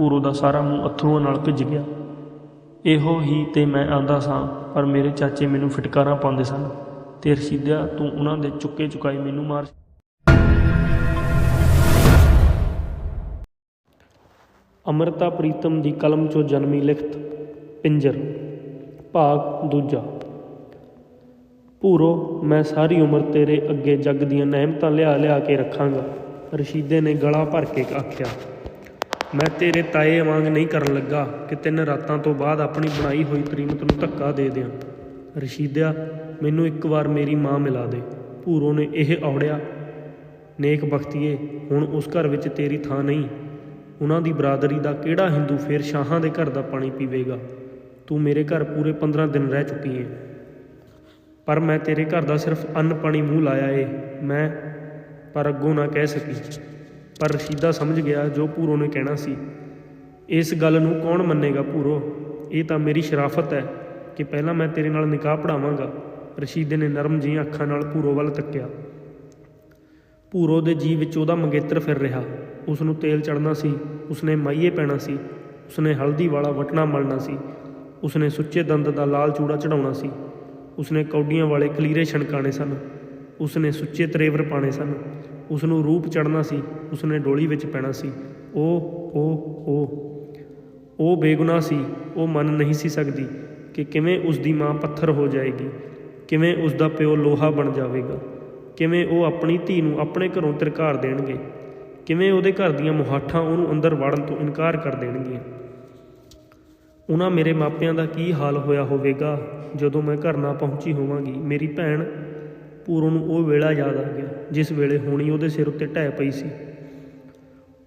ਪੂਰੋ ਦਾ ਸਾਰਾ ਮੂੰਹ ਅਥਰੂਆਂ ਨਾਲ ਭਿੱਜ ਗਿਆ। ਇਹੋ ਹੀ ਤੇ ਮੈਂ ਆਂਦਾ ਸਾਂ, ਪਰ ਮੇਰੇ ਚਾਚੇ ਮੈਨੂੰ ਫਟਕਾਰਾਂ ਪਾਉਂਦੇ ਸਨ ਤੇ ਰਸ਼ੀਦਿਆ ਤੂੰ ਉਹਨਾਂ ਦੇ ਚੁੱਕੇ ਚੁਕਾਈ ਮੈਨੂੰ ਮਾਰ ਅਮਰਤਾ ਪ੍ਰੀਤਮ ਦੀ ਕਲਮ ਚੋਂ ਜਨਮੀ ਲਿਖਤ ਪਿੰਜਰ, ਭਾਗ ਦੂਜਾ। ਭੂਰੋ ਮੈਂ ਸਾਰੀ ਉਮਰ ਤੇਰੇ ਅੱਗੇ ਜੱਗ ਦੀਆਂ ਨਹਿਮਤਾਂ ਲਿਆ ਲਿਆ ਕੇ ਰੱਖਾਂਗਾ, ਰਸ਼ੀਦੇ ਨੇ ਗਲਾ ਭਰ ਕੇ ਆਖਿਆ। ਮੈਂ ਤੇਰੇ ਤਾਏ ਵਾਂਗ ਨਹੀਂ ਕਰਨ ਲੱਗਾ ਕਿ ਤਿੰਨ ਰਾਤਾਂ ਤੋਂ ਬਾਅਦ ਆਪਣੀ ਬਣਾਈ ਹੋਈ ਤਰੀਮਤ ਨੂੰ ਧੱਕਾ ਦੇ ਦਿਆਂ। ਰਸ਼ੀਦਿਆ, ਮੈਨੂੰ ਇੱਕ ਵਾਰ ਮੇਰੀ ਮਾਂ ਮਿਲਾ ਦੇ। ਭੂਰੋ ਨੇ ਇਹ ਔੜਿਆ, ਨੇਕ ਬਖਤੀਏ, ਹੁਣ ਉਸ ਘਰ ਵਿੱਚ ਤੇਰੀ ਥਾਂ ਨਹੀਂ। ਉਹਨਾਂ ਦੀ ਬਰਾਦਰੀ ਦਾ ਕਿਹੜਾ ਹਿੰਦੂ ਫੇਰ ਸ਼ਾਹਾਂ ਦੇ ਘਰ ਦਾ ਪਾਣੀ ਪੀਵੇਗਾ? ਤੂੰ ਮੇਰੇ ਘਰ ਪੂਰੇ 15 ਦਿਨ ਰਹਿ ਚੁੱਕੀ ਏ। ਪਰ ਮੈਂ ਤੇਰੇ ਘਰ ਦਾ ਸਿਰਫ ਅੰਨ ਪਾਣੀ ਮੂੰਹ ਲਾਇਆ ਏ। ਮੈਂ, ਪਰ ਅੱਗੋਂ ਨਾ ਕਹਿ ਸਕੀ। ਪਰ ਰਸ਼ੀਦਾ ਸਮਝ ਗਿਆ ਜੋ ਭੂਰੋ ਨੇ ਕਹਿਣਾ ਸੀ। ਇਸ ਗੱਲ ਨੂੰ ਕੌਣ ਮੰਨੇਗਾ ਭੂਰੋ? ਇਹ ਤਾਂ ਮੇਰੀ ਸ਼ਰਾਫਤ ਹੈ ਕਿ ਪਹਿਲਾਂ ਮੈਂ ਤੇਰੇ ਨਾਲ ਨਿਕਾਹ ਪੜਾਵਾਂਗਾ। ਰਸ਼ੀਦੇ ਨੇ ਨਰਮ ਜਿਹੀਆਂ ਅੱਖਾਂ ਨਾਲ ਭੂਰੋ ਵੱਲ ਤੱਕਿਆ। ਭੂਰੋ ਦੇ ਜੀ ਵਿੱਚ ਉਹਦਾ ਮੰਗੇਤਰ ਫਿਰ ਰਿਹਾ। ਉਸ ਨੂੰ ਤੇਲ ਚੜਨਾ ਸੀ, ਉਸਨੇ ਮਾਈਏ ਪੈਣਾ ਸੀ, ਉਸਨੇ ਹਲਦੀ ਵਾਲਾ ਵਟਣਾ ਮਲਣਾ ਸੀ, ਉਸਨੇ ਸੁੱਚੇ ਦੰਦ ਦਾ ਲਾਲ ਚੂੜਾ ਚੜਾਉਣਾ ਸੀ, ਉਸਨੇ ਕੌਡੀਆਂ ਵਾਲੇ ਕਲੀਰੇ ਛਣਕਾਣੇ ਸਨ, ਉਸਨੇ ਸੁੱਚੇ ਤਰੇਵਰ ਪਾਣੇ ਸਨ। ਉਸ ਨੂੰ ਰੂਪ ਚੜਨਾ ਸੀ, ਉਸਨੇ ਡੋਲੀ ਵਿੱਚ ਪੈਣਾ ਸੀ। ਉਹ ਉਹ ਉਹ ਉਹ ਬੇਗੁਨਾਹ ਸੀ। ਉਹ ਮੰਨ ਨਹੀਂ ਸੀ ਸਕਦੀ ਕਿ ਕਿਵੇਂ ਉਸ ਦੀ ਮਾਂ ਪੱਥਰ ਹੋ ਜਾਏਗੀ, ਕਿਵੇਂ ਉਸ ਦਾ ਪਿਓ ਲੋਹਾ ਬਣ ਜਾਵੇਗਾ, ਕਿਵੇਂ ਉਹ ਆਪਣੀ ਧੀ ਨੂੰ ਆਪਣੇ ਘਰੋਂ ਤਿਰਕਾਰ ਦੇਣਗੇ, ਕਿਵੇਂ ਉਹਦੇ ਘਰ ਦੀਆਂ ਮੁਹਾਠਾਂ ਉਹਨੂੰ ਅੰਦਰ ਵੜਨ ਤੋਂ ਇਨਕਾਰ ਕਰ ਦੇਣਗੀਆਂ। ਉਹਨਾਂ ਮੇਰੇ ਮਾਪਿਆਂ ਦਾ ਕੀ ਹਾਲ ਹੋਇਆ ਹੋਵੇਗਾ? ਜਦੋਂ ਮੈਂ ਘਰ ਨਾ ਪਹੁੰਚੀ ਹੋਵਾਂਗੀ, ਮੇਰੀ ਭੈਣ ਪੂਰੋ ਨੂੰ ਉਹ ਵੇਲਾ ਯਾਦ ਆ ਗਿਆ, ਜਿਸ ਵੇਲੇ ਹੋਣੀ ਉਹਦੇ ਸਿਰ ਉੱਤੇ ਢਹਿ ਪਈ ਸੀ।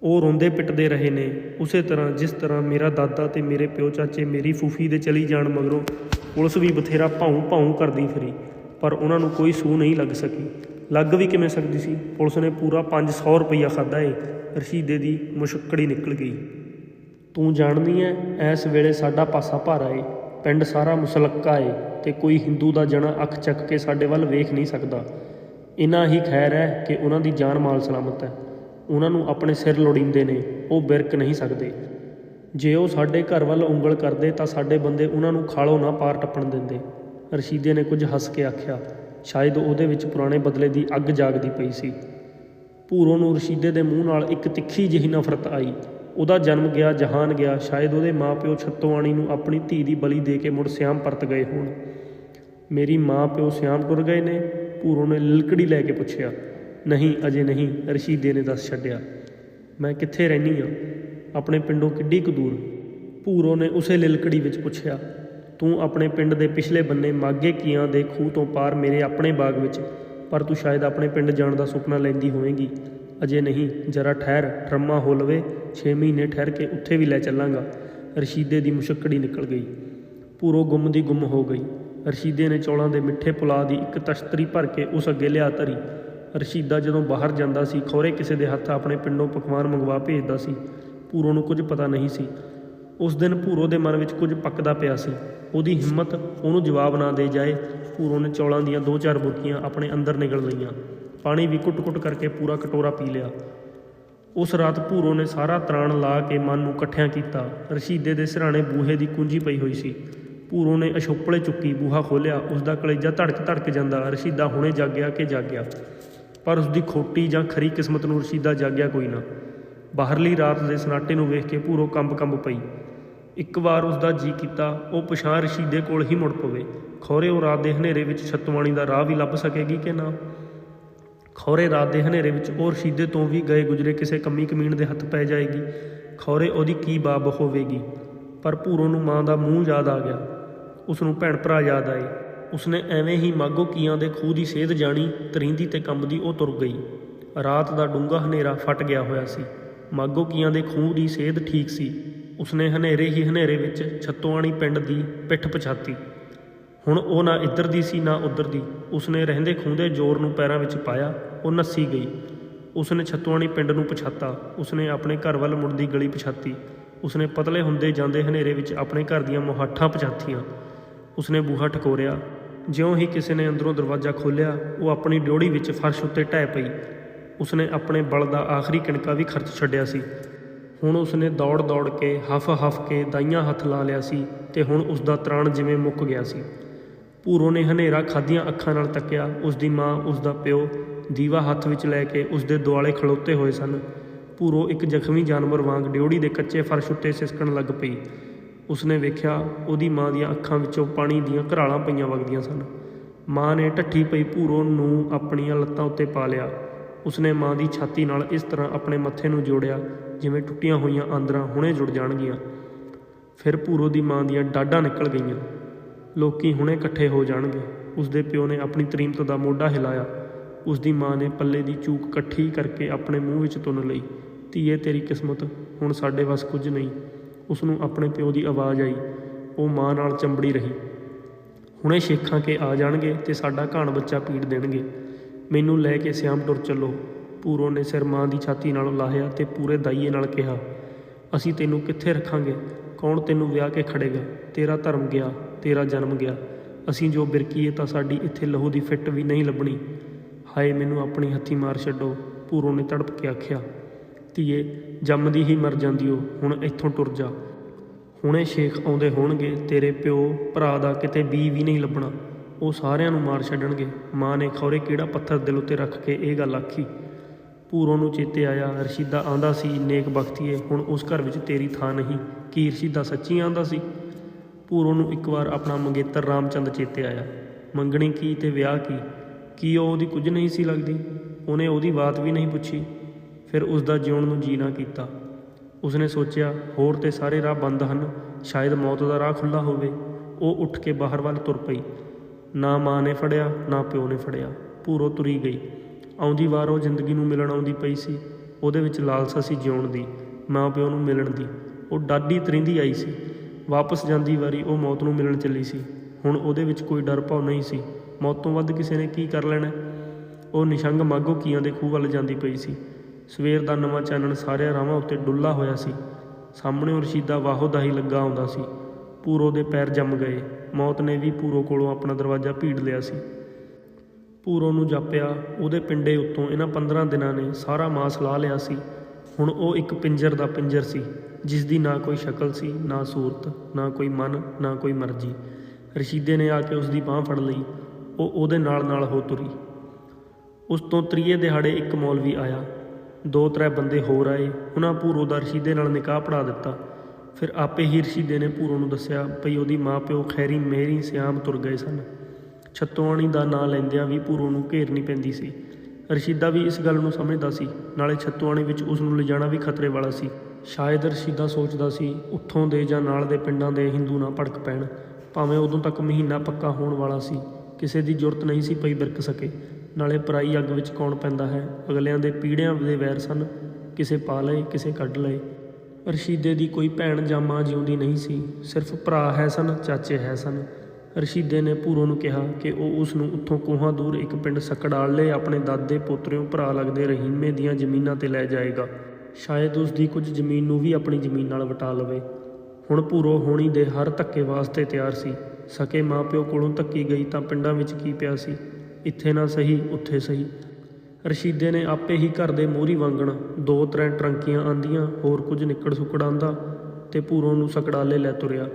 ਉਹ ਰੋਂਦੇ ਪਿੱਟਦੇ ਰਹੇ ਨੇ, ਉਸੇ ਤਰ੍ਹਾਂ ਜਿਸ ਤਰ੍ਹਾਂ ਮੇਰਾ ਦਾਦਾ ਤੇ ਮੇਰੇ ਪਿਓ ਚਾਚੇ ਮੇਰੀ ਫੂਫੀ ਦੇ ਚਲੀ ਜਾਣ ਮਗਰੋਂ ਪੁਲਿਸ ਵੀ ਬਥੇਰਾ ਭਾਉ ਭਾਉ ਕਰਦੀ ਫਿਰੀ, ਪਰ ਉਹਨਾਂ ਨੂੰ ਕੋਈ ਸੂ ਨਹੀਂ ਲੱਗ ਸਕੀ। ਲੱਗ ਵੀ ਕਿਵੇਂ ਸਕਦੀ ਸੀ? ਪੁਲਿਸ ਨੇ ਪੂਰਾ 500 ਰੁਪਈਆ ਖਾਦਾ ਏ, ਰਸ਼ੀਦੇ ਦੀ ਮੁਸ਼ੱਕੜੀ ਨਿਕਲ ਗਈ। ਤੂੰ ਜਾਣਦੀ ਐ ਐਸ ਵੇਲੇ ਸਾਡਾ ਪਾਸਾ ਭਾਰਾ ਏ। ਪਿੰਡ ਸਾਰਾ ਮੁਸਲੱਕਾ ਏ ਤੇ ਕੋਈ ਹਿੰਦੂ ਦਾ ਜਣਾ ਅੱਖ ਚੱਕ ਕੇ ਸਾਡੇ ਵੱਲ ਵੇਖ ਨਹੀਂ ਸਕਦਾ। ਇਨਾ ਹੀ ਖੈਰ ਹੈ ਕਿ ਉਹਨਾਂ ਦੀ ਜਾਨ ਮਾਲ ਸਲਾਮਤ ਹੈ। ਉਹਨਾਂ ਨੂੰ ਆਪਣੇ ਸਿਰ ਲੋੜੀਂਦੇ ਨੇ, ਉਹ ਬਿਰਕ ਨਹੀਂ ਸਕਦੇ। ਜੇ ਉਹ ਸਾਡੇ ਘਰ ਵੱਲ ਉਂਗਲ ਕਰਦੇ ਤਾਂ ਸਾਡੇ ਬੰਦੇ ਉਹਨਾਂ ਨੂੰ ਖਾਲੋ ਨਾ ਪਾਰ ਟੱਪਣ ਦਿੰਦੇ। ਰਸ਼ੀਦੇ ਨੇ ਕੁਝ ਹੱਸ ਕੇ ਆਖਿਆ, ਸ਼ਾਇਦ ਉਹਦੇ ਵਿੱਚ ਪੁਰਾਣੇ ਬਦਲੇ ਦੀ ਅੱਗ ਜਾਗਦੀ ਪਈ ਸੀ। ਭੂਰੋ ਨੂੰ ਰਸ਼ੀਦੇ ਦੇ ਮੂੰਹ ਨਾਲ ਇੱਕ ਤਿੱਖੀ ਜਿਹੀ ਨਫ਼ਰਤ ਆਈ। ਉਹਦਾ ਜਨਮ ਗਿਆ, ਜਹਾਨ ਗਿਆ। ਸ਼ਾਇਦ ਉਹਦੇ ਮਾਪਿਓ ਛੱਤੋਆਣੀ ਨੂੰ ਆਪਣੀ ਧੀ ਦੀ ਬਲੀ ਦੇ ਕੇ ਮੁੜ ਸਿਆਮ ਪਰਤ ਗਏ ਹੋਣ। ਮੇਰੀ ਮਾਂ ਪਿਓ ਸਿਆਮ ਟੁਰ ਗਏ ਨੇ, ਭੂਰੋ ਨੇ ਲਿਲਕੜੀ ਲੈ ਕੇ ਪੁੱਛਿਆ, ਨਹੀਂ, ਅਜੇ ਨਹੀਂ ਰਸ਼ੀਦੇ ਨੇ ਦੱਸ ਛੱਡਿਆ। ਮੈਂ ਕਿੱਥੇ ਰਹਿਨੀ ਆ? ਆਪਣੇ ਪਿੰਡੋਂ ਕਿੱਡੀ ਕੁ ਦੂਰ? ਭੂਰੋ ਨੇ ਉਸੇ ਲਿਲਕੜੀ ਵਿੱਚ ਪੁੱਛਿਆ, ਤੂੰ ਆਪਣੇ ਪਿੰਡ ਦੇ ਪਿਛਲੇ ਬੰਨੇ ਮਾਗੇ ਕੀਆਂ ਦੇ ਖੂਹ ਤੋਂ ਪਾਰ ਮੇਰੇ ਆਪਣੇ ਬਾਗ ਵਿੱਚ, ਪਰ ਤੂੰ ਸ਼ਾਇਦ ਆਪਣੇ ਪਿੰਡ ਜਾਣ ਦਾ ਸੁਪਨਾ ਲੈਂਦੀ ਹੋਵੇਂਗੀ। ਅਜੇ ਨਹੀਂ, ਜਰਾ ਠਹਿਰ ਟਰਮਾ ਹੋ ਲਵੇ 6 ਮਹੀਨੇ ਠਹਿਰ ਕੇ ਉੱਥੇ ਵੀ ਲੈ ਚੱਲਾਂਗਾ। ਰਸ਼ੀਦੇ ਦੀ ਮੁਸ਼ੱਕੜੀ ਨਿਕਲ ਗਈ। ਪੂਰੋ ਗੁੰਮ ਦੀ ਗੁੰਮ ਹੋ ਗਈ। ਰਸ਼ੀਦੇ ਨੇ ਚੌਲਾਂ ਦੇ ਮਿੱਠੇ ਪੁਲਾਅ ਦੀ ਇੱਕ ਤਸ਼ਤਰੀ ਭਰ ਕੇ ਉਸ ਅੱਗੇ ਲਿਆ ਧਰੀ। ਰਸ਼ੀਦਾ ਜਦੋਂ ਬਾਹਰ ਜਾਂਦਾ ਸੀ, ਖੌਰੇ ਕਿਸੇ ਦੇ ਹੱਥ ਆਪਣੇ ਪਿੰਡੋਂ ਪਕਵਾਨ ਮੰਗਵਾ ਭੇਜਦਾ ਸੀ। ਪੂਰੋ ਨੂੰ ਕੁਝ ਪਤਾ ਨਹੀਂ ਸੀ। ਉਸ ਦਿਨ ਭੂਰੋ ਦੇ ਮਨ ਵਿੱਚ ਕੁਝ ਪੱਕਦਾ ਪਿਆ ਸੀ। ਉਹਦੀ ਹਿੰਮਤ ਉਹਨੂੰ ਜਵਾਬ ਨਾ ਦੇ ਜਾਏ। ਭੂਰੋ ਨੇ ਚੌਲਾਂ ਦੀਆਂ ਦੋ ਚਾਰ ਬੁਰਕੀਆਂ ਆਪਣੇ ਅੰਦਰ ਨਿਗਲ ਲਈਆਂ। ਪਾਣੀ ਵੀ ਕੁੱਟ-ਕੁੱਟ ਕਰਕੇ ਪੂਰਾ ਕਟੋਰਾ ਪੀ ਲਿਆ। ਉਸ ਰਾਤ ਭੂਰੋ ਨੇ ਸਾਰਾ ਤਰਾਣ ਲਾ ਕੇ ਮਨ ਨੂੰ ਇਕੱਠਿਆਂ ਕੀਤਾ। ਰਸ਼ੀਦੇ ਦੇ ਸਿਰਹਾਣੇ ਬੂਹੇ ਦੀ ਕੁੰਜੀ ਪਈ ਹੋਈ ਸੀ। ਭੂਰੋ ਨੇ ਅਸ਼ੋਪਲੇ ਚੁੱਕੀ ਬੂਹਾ ਖੋਲਿਆ ਉਸ ਦਾ ਕਲੇਜਾ ਧੜਕ ਧੜਕ ਜਾਂਦਾ। ਰਸ਼ੀਦਾ ਹੁਣੇ ਜਾਗਿਆ ਕਿ ਜਾਗਿਆ। ਪਰ ਉਸ ਦੀ ਖੋਟੀ ਜਾਂ ਖਰੀ ਕਿਸਮਤ ਨੂੰ ਰਸ਼ੀਦਾ ਜਾਗਿਆ ਕੋਈ ਨਾ। ਬਾਹਰਲੀ ਰਾਤ ਦੇ ਸਨਾਟੇ ਨੂੰ ਵੇਖ ਕੇ ਭੂਰੋ ਕੰਬ-ਕੰਬ ਪਈ। ਇੱਕ ਵਾਰ ਉਸ ਦਾ ਜੀ ਕੀਤਾ, ਉਹ ਪਛਾਣ ਰਸ਼ੀਦੇ ਕੋਲ ਹੀ ਮੁੜ ਪਵੇ। ਖੋਰੇ ਉਹ ਰਾਤ ਦੇ ਹਨੇਰੇ ਵਿੱਚ ਛਤਵਾਣੀ ਦਾ ਰਾਹ ਵੀ ਲੱਭ ਸਕੇਗੀ ਕਿ ਨਾ? ਖੌਰੇ ਰਾਤ ਦੇ ਹਨੇਰੇ ਵਿੱਚ ਉਹ ਰਸ਼ੀਦੇ ਤੋਂ ਵੀ ਗਏ ਗੁਜਰੇ ਕਿਸੇ ਕੰਮੀ ਕਮੀਣ ਦੇ ਹੱਥ ਪੈ ਜਾਏਗੀ। ਖੌਰੇ ਉਹਦੀ ਕੀ ਬਾਬ ਹੋਵੇਗੀ? ਪਰ ਭੂਰੋ ਨੂੰ ਮਾਂ ਦਾ ਮੂੰਹ ਯਾਦ ਆ ਗਿਆ। ਉਸ ਨੂੰ ਭੈਣ ਭਰਾ ਯਾਦ ਆਏ। ਉਸਨੇ ਐਵੇਂ ਹੀ ਮਾਗੋ ਕੀਆਂ ਦੇ ਖੂਹ ਦੀ ਸੇਧ ਜਾਣੀ, ਤਰਿੰਦੀ ਤੇ ਕੰਬਦੀ ਉਹ ਤੁਰ ਗਈ। ਰਾਤ ਦਾ ਡੂੰਘਾ ਹਨੇਰਾ ਫਟ ਗਿਆ ਹੋਇਆ ਸੀ। ਮਾਗੋ ਕੀਆਂ ਦੇ ਖੂਹ ਦੀ ਸੇਧ ਠੀਕ ਸੀ। ਉਸਨੇ ਹਨੇਰੇ ਹੀ ਹਨੇਰੇ ਵਿੱਚ ਛੱਤੋਆਣੀ ਪਿੰਡ ਦੀ ਪਿੱਠ ਪਛਾਤੀ। ਹੁਣ ਉਹ ਨਾ ਇੱਧਰ ਦੀ ਸੀ, ਨਾ ਉੱਧਰ ਦੀ। ਉਸਨੇ ਰਹਿੰਦੇ ਖੂੰਦੇ ਜ਼ੋਰ ਨੂੰ ਪੈਰਾਂ ਵਿੱਚ ਪਾਇਆ, ਉਹ ਨੱਸੀ ਗਈ। ਉਸਨੇ ਛੱਤੋਆਣੀ ਪਿੰਡ ਨੂੰ ਪਛਾਤਾ। ਉਸਨੇ ਆਪਣੇ ਘਰ ਵੱਲ ਮੁੜਦੀ ਗਲੀ ਪਛਾਤੀ। ਉਸਨੇ ਪਤਲੇ ਹੁੰਦੇ ਜਾਂਦੇ ਹਨੇਰੇ ਵਿੱਚ ਆਪਣੇ ਘਰ ਦੀਆਂ ਮੁਹਾਠਾਂ ਪਛਾਤੀਆਂ। ਉਸਨੇ ਬੂਹਾ ਠਕੋਰਿਆ। ਜਿਉਂ ਹੀ ਕਿਸੇ ਨੇ ਅੰਦਰੋਂ ਦਰਵਾਜ਼ਾ ਖੋਲ੍ਹਿਆ, ਉਹ ਆਪਣੀ ਡਿਉੜੀ ਵਿੱਚ ਫਰਸ਼ ਉੱਤੇ ਢਹਿ ਪਈ। ਉਸਨੇ ਆਪਣੇ ਬਲ ਦਾ ਆਖਰੀ ਕਿਣਕਾ ਵੀ ਖਰਚ ਛੱਡਿਆ ਸੀ। ਹੁਣ ਉਸਨੇ ਦੌੜ ਦੌੜ ਕੇ, ਹਫ ਹਫ ਕੇ ਦਾਈਆਂ ਹੱਥ ਲਾ ਲਿਆ ਸੀ ਤੇ ਹੁਣ ਉਸ ਦਾ ਤ੍ਰਾਣ ਜਿਵੇਂ ਮੁੱਕ ਗਿਆ ਸੀ। ਭੂਰੋ ਨੇ ਹਨੇਰਾ ਖਾਧੀਆਂ ਅੱਖਾਂ ਨਾਲ ਤੱਕਿਆ। ਉਸ ਦੀ ਮਾਂ, ਉਸ ਦਾ ਪਿਓ ਦੀਵਾ ਹੱਥ ਵਿੱਚ ਲੈ ਕੇ ਉਸ ਦੇ ਦੁਆਲੇ ਖਲੋਤੇ ਹੋਏ ਸਨ। ਭੂਰੋ ਇੱਕ ਜ਼ਖਮੀ ਜਾਨਵਰ ਵਾਂਗ ਡਿਉੜੀ ਦੇ ਕੱਚੇ ਫਰਸ਼ ਉੱਤੇ ਸਿਸਕਣ ਲੱਗ ਪਈ। ਉਸਨੇ ਵੇਖਿਆ, ਉਹਦੀ ਮਾਂ ਦੀਆਂ ਅੱਖਾਂ ਵਿੱਚੋਂ ਪਾਣੀ ਦੀਆਂ ਘਰਾਲਾਂ ਪਈਆਂ ਵਗਦੀਆਂ ਸਨ। ਮਾਂ ਨੇ ਢੱਠੀ ਪਈ ਭੂਰੋ ਨੂੰ ਆਪਣੀਆਂ ਲੱਤਾਂ ਉੱਤੇ ਪਾ ਲਿਆ। ਉਸਨੇ ਮਾਂ ਦੀ ਛਾਤੀ ਨਾਲ ਇਸ ਤਰ੍ਹਾਂ ਆਪਣੇ ਮੱਥੇ ਨੂੰ ਜੋੜਿਆ, ਜਿਵੇਂ ਟੁੱਟੀਆਂ ਹੋਈਆਂ ਆਂਦਰਾਂ ਹੁਣੇ ਜੁੜ ਜਾਣਗੀਆਂ। ਫਿਰ ਭੂਰੋ ਦੀ ਮਾਂ ਦੀਆਂ ਡਾਢਾਂ ਨਿਕਲ ਗਈਆਂ। ਲੋਕੀ ਹੁਣੇ ਇਕੱਠੇ ਹੋ ਜਾਣਗੇ। ਉਸਦੇ ਪਿਓ ਨੇ ਆਪਣੀ ਤਰੀਮਤ ਦਾ ਮੋਢਾ ਹਿਲਾਇਆ। ਉਸਦੀ ਮਾਂ ਨੇ ਪੱਲੇ ਦੀ ਚੂਕ ਇਕੱਠੀ ਕਰਕੇ ਆਪਣੇ ਮੂੰਹ ਵਿੱਚ ਤੁੰਨ ਲਈ। ਧੀਏ, ਤੇਰੀ ਕਿਸਮਤ ਹੁਣ ਸਾਡੇ ਵੱਸ ਕੁਝ ਨਹੀਂ। ਉਸ ਨੂੰ ਆਪਣੇ ਪਿਓ ਦੀ ਆਵਾਜ਼ ਆਈ। ਉਹ ਮਾਂ ਨਾਲ ਚੰਬੜੀ ਰਹੀ। ਹੁਣੇ ਸ਼ੇਖਾਂ ਕੇ ਆ ਜਾਣਗੇ ਤੇ ਸਾਡਾ ਘਾਣ ਬੱਚਾ ਪੀੜ ਦੇਣਗੇ। ਮੈਨੂੰ ਲੈ ਕੇ ਸਿਆਮ ਟੁਰ ਚੱਲੋ। ਪੂਰੋ ਨੇ ਸਿਰ ਮਾਂ ਦੀ ਛਾਤੀ ਨਾਲ ਲਾਹਿਆ ਤੇ ਪੂਰੇ ਦਾਈਏ ਨਾਲ ਕਿਹਾ, ਅਸੀਂ ਤੈਨੂੰ ਕਿੱਥੇ ਰੱਖਾਂਗੇ? ਕੌਣ ਤੈਨੂੰ ਵਿਆਹ ਕੇ ਖੜੇਗਾ? ਤੇਰਾ ਧਰਮ ਗਿਆ, ਤੇਰਾ ਜਨਮ ਗਿਆ। ਅਸੀਂ ਜੋ ਬਿਰਕੀਏ ਤਾਂ ਸਾਡੀ ਇੱਥੇ ਲਹੂ ਦੀ ਫਿੱਟ ਵੀ ਨਹੀਂ ਲੱਭਣੀ। ਹਾਏ, ਮੈਨੂੰ ਆਪਣੀ ਹੱਥੀ ਮਾਰ ਛੱਡੋ ਪੂਰੋ ਨੇ ਤੜਪ ਕੇ ਆਖਿਆ। ਧੀਏ ਜੰਮਦੀ ਹੀ ਮਰ ਜਾਂਦੀ ਓ, ਹੁਣ ਇੱਥੋਂ ਟੁਰ ਜਾ। ਹੁਣੇ ਸ਼ੇਖ ਆਉਂਦੇ ਹੋਣਗੇ, ਤੇਰੇ ਪਿਓ, ਭਰਾ ਦਾ ਕਿਤੇ ਬੀ ਵੀ ਨਹੀਂ ਲੱਭਣਾ। ਉਹ ਸਾਰਿਆਂ ਨੂੰ ਮਾਰ ਛੱਡਣਗੇ। ਮਾਂ ਨੇ ਖੌਰੇ ਕਿਹੜਾ ਪੱਥਰ ਦਿਲ ਉੱਤੇ ਰੱਖ ਕੇ ਇਹ ਗੱਲ ਆਖੀ। ਪੂਰੋ ਨੂੰ ਚੇਤੇ ਆਇਆ, ਰਸ਼ੀਦਾ ਆਂਦਾ ਸੀ, ਨੇਕ ਬਖਤੀਏ ਹੁਣ ਉਸ ਘਰ ਵਿੱਚ ਤੇਰੀ ਥਾਂ ਨਹੀਂ। ਕੀ ਰਸ਼ੀਦਾ ਸੱਚੀ ਆਂਦਾ ਸੀ? ਪੂਰੋ ਨੂੰ ਇੱਕ ਵਾਰ ਆਪਣਾ ਮੰਗੇਤਰ ਰਾਮਚੰਦ ਚੇਤੇ ਆਇਆ। ਮੰਗਣੀ ਕੀ ਤੇ ਵਿਆਹ ਕੀ? ਕੀ ਉਹ ਉਹਦੀ ਕੁਝ ਨਹੀਂ ਸੀ ਲੱਗਦੀ? ਉਹਨੇ ਉਹਦੀ ਬਾਤ ਵੀ ਨਹੀਂ ਪੁੱਛੀ। ਫਿਰ ਉਸ ਦਾ ਜਿਉਣ ਨੂੰ ਜੀ ਨਾ ਕੀਤਾ। ਉਸਨੇ ਸੋਚਿਆ, ਹੋਰ ਤੇ ਸਾਰੇ ਰਾਹ ਬੰਦ ਹਨ, ਸ਼ਾਇਦ ਮੌਤ ਦਾ ਰਾਹ ਖੁੱਲਾ ਹੋਵੇ। ਉਹ ਉੱਠ ਕੇ ਬਾਹਰ ਵੱਲ ਤੁਰ ਪਈ। ਨਾ ਮਾਂ ਨੇ ਫੜਿਆ, ਨਾ ਪਿਓ ਨੇ ਫੜਿਆ। ਪੂਰੋ ਤੁਰੀ ਗਈ। ਆਉਂਦੀ ਵਾਰ ਉਹ ਜ਼ਿੰਦਗੀ ਨੂੰ ਮਿਲਣ ਆਉਂਦੀ ਪਈ ਸੀ। ਉਹਦੇ ਵਿੱਚ ਲਾਲਸਾ ਸੀ ਜਿਉਣ ਦੀ, ਮਾਂ ਪਿਓ ਨੂੰ ਮਿਲਣ ਦੀ। ਉਹ ਡਾਢੀ ਤਰਿੰਦੀ ਆਈ ਸੀ। ਵਾਪਸ ਜਾਂਦੀ ਵਾਰੀ ਉਹ ਮੌਤ ਨੂੰ ਮਿਲਣ ਚੱਲੀ ਸੀ। ਹੁਣ ਉਹਦੇ ਵਿੱਚ ਕੋਈ ਡਰ ਭਾਉ ਨਹੀਂ ਸੀ। ਮੌਤ ਤੋਂ ਵੱਧ ਕਿਸੇ ਨੇ ਕੀ ਕਰ ਲੈਣਾ? ਉਹ ਨਿਸ਼ੰਗ ਮਾਗੋ ਕੀਆਂ ਦੇ ਖੂਹ ਵੱਲ ਜਾਂਦੀ ਪਈ ਸੀ। ਸਵੇਰ ਦਾ ਨਵਾਂ ਚਾਨਣ ਸਾਰਿਆਂ ਰਾਵਾਂ ਉੱਤੇ ਡੁੱਲਾ ਹੋਇਆ ਸੀ। ਸਾਹਮਣੇ ਰਸ਼ੀਦਾ ਵਾਹੋ ਦਾ ਹੀ ਲੱਗਾ ਆਉਂਦਾ ਸੀ। ਪੂਰੋ ਦੇ ਪੈਰ ਜੰਮ ਗਏ। ਮੌਤ ਨੇ ਵੀ ਪੂਰੋ ਕੋਲੋਂ ਆਪਣਾ ਦਰਵਾਜ਼ਾ ਭੀੜ ਲਿਆ ਸੀ। ਪੂਰੋ ਨੂੰ ਜਾਪਿਆ, ਉਹਦੇ ਪਿੰਡੇ ਉੱਤੋਂ ਇਹਨਾਂ 15 ਦਿਨਾਂ ਨੇ ਸਾਰਾ ਮਾਸ ਲਾ ਲਿਆ ਸੀ। ਹੁਣ ਉਹ ਇੱਕ ਪਿੰਜਰ ਦਾ ਪਿੰਜਰ ਸੀ ਜਿਸ ਦੀ ਨਾ ਕੋਈ ਸ਼ਕਲ ਸੀ, ਨਾ ਸੂਰਤ, ਨਾ ਕੋਈ ਮਨ, ਨਾ ਕੋਈ ਮਰਜ਼ੀ। ਰਸ਼ੀਦੇ ਨੇ ਆ ਕੇ ਉਸ ਦੀ ਬਾਹ ਫੜ ਲਈ, ਉਹ ਉਹਦੇ ਨਾਲ ਨਾਲ ਹੋ ਤੁਰੀ। ਉਸ ਤੋਂ ਤਰੀਏ ਦਿਹਾੜੇ ਇੱਕ ਮੌਲਵੀ ਆਇਆ। ਦੋ ਤਰੇ ਬੰਦੇ ਹੋਰ ਆਏ, ਉਹਨਾਂ ਪੂਰੋ ਦਾ ਰਸ਼ੀਦੇ ਨਾਲ ਨਿਕਾਹ ਪੜਾ ਦਿੱਤਾ। ਫਿਰ ਆਪੇ ਹੀ ਰਸ਼ੀਦੇ ਨੇ ਪੂਰੋ ਨੂੰ ਦੱਸਿਆ, ਭਈ ਉਹਦੀ ਮਾਂ ਪਿਓ ਖੈਰੀ ਮੇਰੀ ਸਿਆਮ ਤੁਰ ਗਏ ਸਨ। ਛੱਤੋਆਣੀ ਦਾ ਨਾਂ ਲੈਂਦਿਆਂ ਵੀ ਪੂਰੋ ਨੂੰ ਘੇਰਨੀ ਪੈਂਦੀ ਸੀ। ਰਸ਼ੀਦਾ ਵੀ ਇਸ ਗੱਲ ਨੂੰ ਸਮਝਦਾ ਸੀ, ਨਾਲੇ ਛੱਤੋਆਣੀ ਵਿੱਚ ਉਸ ਨੂੰ ਲਿਜਾਣਾ ਵੀ ਖਤਰੇ ਵਾਲਾ ਸੀ। ਸ਼ਾਇਦ ਰਸ਼ੀਦਾ ਸੋਚਦਾ ਸੀ, ਉੱਥੋਂ ਦੇ ਜਾਂ ਨਾਲ ਦੇ ਪਿੰਡਾਂ ਦੇ ਹਿੰਦੂ ਨਾ ਭੜਕ ਪੈਣ, ਭਾਵੇਂ ਉਦੋਂ ਤੱਕ ਮਹੀਨਾ ਪੱਕਾ ਹੋਣ ਵਾਲਾ ਸੀ। ਕਿਸੇ ਦੀ ਜ਼ਰੂਰਤ ਨਹੀਂ ਸੀ ਪਈ ਬਿਰਕ ਸਕੇ। ਨਾਲੇ ਪਰਾਈ ਅੱਗ ਵਿੱਚ ਕੌਣ ਪੈਂਦਾ ਹੈ? ਅਗਲਿਆਂ ਦੇ ਪੀੜਿਆਂ ਦੇ ਵੈਰ ਸਨ। ਕਿਸੇ ਪਾ ਲਏ, ਕਿਸੇ ਕੱਢ ਲਏ। ਰਸ਼ੀਦੇ ਦੀ ਕੋਈ ਭੈਣ ਜਾਂ ਮਾਂ ਜਿਉਂਦੀ ਨਹੀਂ ਸੀ। ਸਿਰਫ ਭਰਾ ਹੈ ਸਨ, ਚਾਚੇ ਹੈ ਸਨ। ਰਸ਼ੀਦੇ ਨੇ ਭੂਰੋ ਨੂੰ ਕਿਹਾ ਕਿ ਉਹ ਉਸ ਨੂੰ ਉੱਥੋਂ ਕੋਹਾਂ ਦੂਰ ਇੱਕ ਪਿੰਡ ਸਕੜਾਲੇ ਆਪਣੇ ਦਾਦੇ ਪੋਤਰਿਓਂ ਭਰਾ ਲੱਗਦੇ ਰਹੀਮੇ ਦੀਆਂ ਜ਼ਮੀਨਾਂ ਤੇ ਲੈ ਜਾਏਗਾ। ਸ਼ਾਇਦ ਉਸ ਦੀ ਕੁਝ ਜ਼ਮੀਨ ਨੂੰ ਵੀ ਆਪਣੀ ਜ਼ਮੀਨ ਨਾਲ ਵਟਾ ਲਵੇ। ਹੁਣ ਭੂਰੋ ਹੋਣੀ ਦੇ ਹਰ ਧੱਕੇ ਵਾਸਤੇ ਤਿਆਰ ਸੀ। ਸਕੇ ਮਾਪਿਓ ਕੋਲੋਂ ਧੱਕੀ ਗਈ ਤਾਂ ਪਿੰਡਾਂ ਵਿੱਚ ਕੀ ਪਿਆ ਸੀ? ਇੱਥੇ ਨਾ ਸਹੀ, ਉੱਥੇ ਸਹੀ। ਰਸ਼ੀਦੇ ਨੇ ਆਪੇ ਹੀ ਘਰ ਦੇ ਮੋਹਰੀ ਵਾਂਗਣ ਦੋ ਤਰ੍ਹਾਂ ਟਰੰਕੀਆਂ ਆਂਦੀਆਂ, ਹੋਰ ਕੁਝ ਨਿੱਕੜ ਸੁੱਕੜ ਆਂਦਾ ਤੇ ਪੂਰੋ ਨੂੰ ਸਕੜਾਲੇ ਲੈ ਤੁਰਿਆ।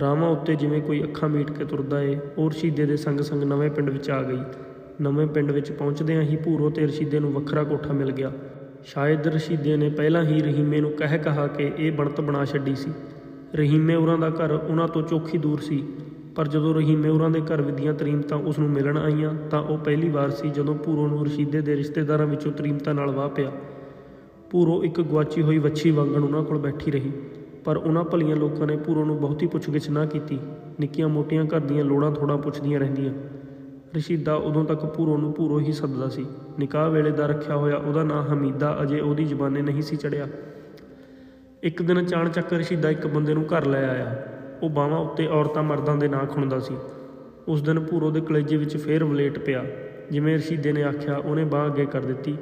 ਰਾਵਾਂ ਉੱਤੇ ਜਿਵੇਂ ਕੋਈ ਅੱਖਾਂ ਮੀਟ ਕੇ ਤੁਰਦਾ ਏ ਉਹ ਰਸ਼ੀਦੇ ਦੇ ਸੰਗ ਸੰਗ ਨਵੇਂ ਪਿੰਡ ਵਿੱਚ ਆ ਗਈ। ਨਵੇਂ ਪਿੰਡ ਵਿੱਚ ਪਹੁੰਚਦਿਆਂ ਹੀ ਭੂਰੋ ਤੇ ਰਸ਼ੀਦੇ ਨੂੰ ਵੱਖਰਾ ਕੋਠਾ ਮਿਲ ਗਿਆ। ਸ਼ਾਇਦ ਰਸ਼ੀਦੇ ਨੇ ਪਹਿਲਾਂ ਹੀ ਰਹੀਮੇ ਨੂੰ ਕਹਿ ਕਹਾ ਕੇ ਇਹ ਬਣਤ ਬਣਾ ਛੱਡੀ ਸੀ। ਰਹੀਮੇ ਉਰਾਂ ਦਾ ਘਰ ਉਹਨਾਂ ਤੋਂ ਚੋਖੀ ਦੂਰ ਸੀ। ਪਰ ਜਦੋਂ ਰਹੀਮੇ ਉਰਾਂ ਦੇ ਘਰ ਵਿਧੀਆਂ ਤਰੀਮਤਾਂ ਉਸ ਨੂੰ ਮਿਲਣ ਆਈਆਂ, ਤਾਂ ਉਹ ਪਹਿਲੀ ਵਾਰ ਸੀ ਜਦੋਂ ਭੂਰੋ ਨੂੰ ਰਸ਼ੀਦੇ ਦੇ ਰਿਸ਼ਤੇਦਾਰਾਂ ਵਿੱਚੋਂ ਤਰੀਮਤਾਂ ਨਾਲ ਵਾਹ ਪਿਆ। ਭੂਰੋ ਇੱਕ ਗੁਆਚੀ ਹੋਈ ਵੱਛੀ ਵਾਂਗਣ ਉਹਨਾਂ ਕੋਲ ਬੈਠੀ ਰਹੀ। ਪਰ ਉਹਨਾਂ ਭਲੀਆਂ ਲੋਕਾਂ ਨੇ ਪੂਰੋ ਨੂੰ ਬਹੁਤੀ ਪੁੱਛਗਿੱਛ ਨਾ ਕੀਤੀ। ਨਿੱਕੀਆਂ ਮੋਟੀਆਂ ਘਰ ਦੀਆਂ ਲੋੜਾਂ ਥੋੜਾ ਪੁੱਛਦੀਆਂ ਰਹਿੰਦੀਆਂ। ਰਸ਼ੀਦਾ ਉਦੋਂ ਤੱਕ ਪੂਰੋ ਨੂੰ ਪੂਰੋ ਹੀ ਸੱਦਦਾ ਸੀ। ਨਿਕਾਹ ਵੇਲੇ ਦਾ ਰੱਖਿਆ ਹੋਇਆ ਉਹਦਾ ਨਾਂ ਹਮੀਦਾ ਅਜੇ ਉਹਦੀ ਜ਼ਬਾਨੇ ਨਹੀਂ ਸੀ ਚੜਿਆ ਇੱਕ ਦਿਨ ਅਚਾਨਚੱਕ ਰਸ਼ੀਦਾ ਇੱਕ ਬੰਦੇ ਨੂੰ ਘਰ ਲੈ ਆਇਆ। ਉਹ ਬਾਹਾਂ ਉੱਤੇ ਔਰਤਾਂ ਮਰਦਾਂ ਦੇ ਨਾਂ ਖੁਣਦਾ ਸੀ। ਉਸ ਦਿਨ ਪੂਰੋ ਦੇ ਕਲੇਜੇ ਵਿੱਚ ਫੇਰ ਵਲੇਟ ਪਿਆ। ਜਿਵੇਂ ਰਸ਼ੀਦੇ ਨੇ ਆਖਿਆ, ਉਹਨੇ ਬਾਹ ਅੱਗੇ ਕਰ ਦਿੱਤੀ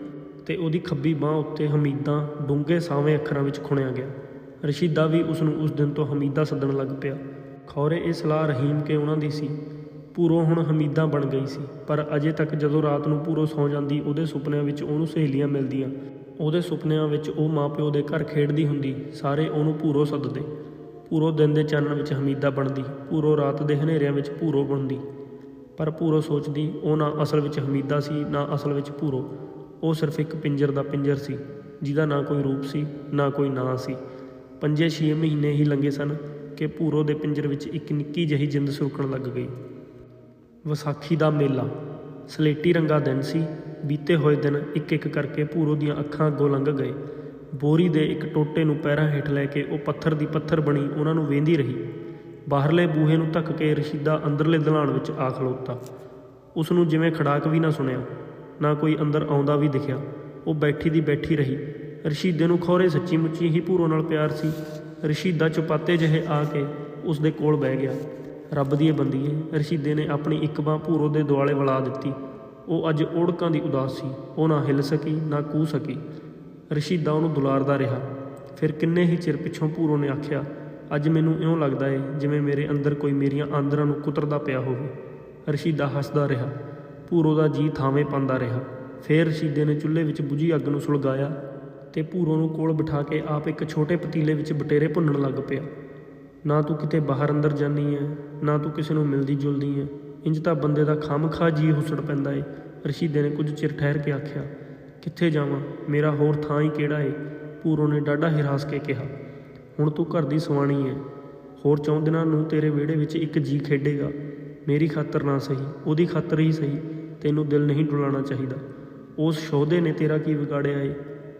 ਤੇ ਉਹਦੀ ਖੱਬੀ ਬਾਹ ਉੱਤੇ ਹਮੀਦਾਂ ਡੂੰਘੇ ਸਾਵੇਂ ਅੱਖਰਾਂ ਵਿੱਚ ਖੁਣਿਆ ਗਿਆ। ਰਸ਼ੀਦਾ ਵੀ ਉਸ ਨੂੰ ਉਸ ਦਿਨ ਤੋਂ ਹਮੀਦਾ ਸੱਦਣ ਲੱਗ ਪਿਆ। ਖੌਰੇ ਇਹ ਸਲਾਹ ਰਹੀਮ ਕੇ ਉਹਨਾਂ ਦੀ ਸੀ। ਪੂਰੋ ਹੁਣ ਹਮੀਦਾ ਬਣ ਗਈ ਸੀ, ਪਰ ਅਜੇ ਤੱਕ ਜਦੋਂ ਰਾਤ ਨੂੰ ਪੂਰੋ ਸੌ ਜਾਂਦੀ, ਉਹਦੇ ਸੁਪਨਿਆਂ ਵਿੱਚ ਉਹਨੂੰ ਸਹੇਲੀਆਂ ਮਿਲਦੀਆਂ। ਉਹਦੇ ਸੁਪਨਿਆਂ ਵਿੱਚ ਉਹ ਮਾਪਿਓ ਦੇ ਘਰ ਖੇਡਦੀ ਹੁੰਦੀ, ਸਾਰੇ ਉਹਨੂੰ ਭੂਰੋ ਸੱਦਦੇ। ਭੂਰੋ ਦਿਨ ਦੇ ਚਾਨਣ ਵਿੱਚ ਹਮੀਦਾ ਬਣਦੀ, ਭੂਰੋ ਰਾਤ ਦੇ ਹਨੇਰਿਆਂ ਵਿੱਚ ਭੂਰੋ ਬਣਦੀ। ਪਰ ਭੂਰੋ ਸੋਚਦੀ, ਉਹ ਨਾ ਅਸਲ ਵਿੱਚ ਹਮੀਦਾ ਸੀ, ਨਾ ਅਸਲ ਵਿੱਚ ਭੂਰੋ। ਉਹ ਸਿਰਫ ਇੱਕ ਪਿੰਜਰ ਦਾ ਪਿੰਜਰ ਸੀ, ਜਿਹਦਾ ਨਾ ਕੋਈ ਰੂਪ ਸੀ, ਨਾ ਕੋਈ ਨਾਂ ਸੀ। ਪੰਜੇ ਛੇ ਮਹੀਨੇ ਹੀ ਲੰਘੇ ਸਨ ਕਿ ਭੂਰੋ ਦੇ ਪਿੰਜਰ ਵਿੱਚ ਇੱਕ ਨਿੱਕੀ ਜਿਹੀ ਜਿੰਦ ਸੁਰਕਣ ਲੱਗ ਗਈ। ਵਿਸਾਖੀ ਦਾ ਮੇਲਾ, ਸਲੇਟੀ ਰੰਗਾ ਦਿਨ ਸੀ, ਬੀਤੇ ਹੋਏ ਦਿਨ ਇੱਕ ਇੱਕ ਕਰਕੇ ਭੂਰੋ ਦੀਆਂ ਅੱਖਾਂ ਅੱਗੋਂ ਲੰਘ ਗਏ। ਬੋਰੀ ਦੇ ਇੱਕ ਟੋਟੇ ਨੂੰ ਪੈਰਾਂ ਹੇਠ ਲੈ ਕੇ ਉਹ ਪੱਥਰ ਦੀ ਪੱਥਰ ਬਣੀ ਉਹਨਾਂ ਨੂੰ ਵੇਂਦੀ ਰਹੀ। ਬਾਹਰਲੇ ਬੂਹੇ ਨੂੰ ਧੱਕ ਕੇ ਰਸ਼ੀਦਾ ਅੰਦਰਲੇ ਦਲਾਨ ਵਿੱਚ ਆ ਖਲੋਤਾ। ਉਸ ਨੂੰ ਜਿਵੇਂ ਖੜਾਕ ਵੀ ਨਾ ਸੁਣਿਆ, ਨਾ ਕੋਈ ਅੰਦਰ ਆਉਂਦਾ ਵੀ ਦਿਖਿਆ। ਉਹ ਬੈਠੀ ਦੀ ਬੈਠੀ ਰਹੀ। ਰਸ਼ੀਦੇ ਨੂੰ ਖੌਰੇ ਸੱਚੀ ਮੁੱਚੀ ਹੀ ਭੂਰੋ ਨਾਲ ਪਿਆਰ ਸੀ। ਰਸ਼ੀਦਾ ਚੁਪਾਤੇ ਜਿਹੇ ਆ ਕੇ ਉਸ ਦੇ ਕੋਲ ਬਹਿ ਗਿਆ। ਰੱਬ ਦੀ ਇਹ ਬੰਦੀ ਰਸ਼ੀਦੇ ਨੇ ਆਪਣੀ ਇੱਕ ਬਾਹ ਭੂਰੋ ਦੇ ਦੁਆਲੇ ਵਲਾ ਦਿੱਤੀ। ਉਹ ਅੱਜ ਓੜਕਾਂ ਦੀ ਉਦਾਸ ਸੀ। ਉਹ ਨਾ ਹਿੱਲ ਸਕੀ, ਨਾ ਕੂ ਸਕੀ। ਰਸ਼ੀਦਾ ਉਹਨੂੰ ਦੁਲਾਰਦਾ ਰਿਹਾ। ਫਿਰ ਕਿੰਨੇ ਹੀ ਚਿਰ ਪਿੱਛੋਂ ਭੂਰੋ ਨੇ ਆਖਿਆ, ਅੱਜ ਮੈਨੂੰ ਇਉਂ ਲੱਗਦਾ ਏ ਜਿਵੇਂ ਮੇਰੇ ਅੰਦਰ ਕੋਈ ਮੇਰੀਆਂ ਆਂਦਰਾਂ ਨੂੰ ਕੁਤਰਦਾ ਪਿਆ ਹੋਵੇ। ਰਸ਼ੀਦਾ ਹੱਸਦਾ ਰਿਹਾ। ਭੂਰੋ ਦਾ ਜੀ ਥਾਵੇਂ ਪਾਉਂਦਾ ਰਿਹਾ। ਫੇਰ ਰਸ਼ੀਦੇ ਨੇ ਚੁੱਲ੍ਹੇ ਵਿੱਚ ਬੁਝੀ ਅੱਗ ਨੂੰ ਸੁਲਗਾਇਆ। ਤੇ ਭੂਰੋ ਨੂੰ ਕੋਲ ਬਿਠਾ ਕੇ ਆਪ ਇੱਕ ਛੋਟੇ ਪਤੀਲੇ ਵਿੱਚ ਬਟੇਰੇ ਭੁੰਨਣ ਲੱਗ ਪਿਆ। ਨਾ ਤੂੰ ਕਿਤੇ ਬਾਹਰ ਅੰਦਰ ਜਾਨੀ ਹੈ ਨਾ ਤੂੰ ਕਿਸੇ ਨੂੰ ਮਿਲਦੀ ਜੁਲਦੀ ਹੈ ਇੰਜ ਤਾਂ ਬੰਦੇ ਦਾ ਖਾਮਖਾ ਜੀ ਹੁਸੜ ਪੈਂਦਾ ਏ। ਰਸ਼ੀਦੇ ਨੇ ਕੁਝ ਚਿਰ ਠਹਿਰ ਕੇ ਆਖਿਆ, ਕਿੱਥੇ ਜਾਵਾਂ? ਮੇਰਾ ਹੋਰ ਥਾਂ ਹੀ ਕਿਹੜਾ ਏ? ਪੂਰੋ ਨੇ ਡਾਢਾ ਹਿਰਾਸ ਕੇ ਕਿਹਾ, ਹੁਣ ਤੂੰ ਘਰ ਦੀ ਸਵਾਣੀ ਹੈ ਹੋਰ ਚੌਂ ਦਿਨਾਂ ਨੂੰ ਤੇਰੇ ਵਿਹੜੇ ਵਿੱਚ ਇੱਕ ਜੀ ਖੇਡੇਗਾ। ਮੇਰੀ ਖਾਤਰ ਨਾ ਸਹੀ, ਉਹਦੀ ਖਾਤਰ ਹੀ ਸਹੀ। ਤੈਨੂੰ ਦਿਲ ਨਹੀਂ ਡੁਲਾਉਣਾ ਚਾਹੀਦਾ। ਉਸ ਸ਼ੋਧੇ ਨੇ ਤੇਰਾ ਕੀ ਵਿਗਾੜਿਆ ਏ?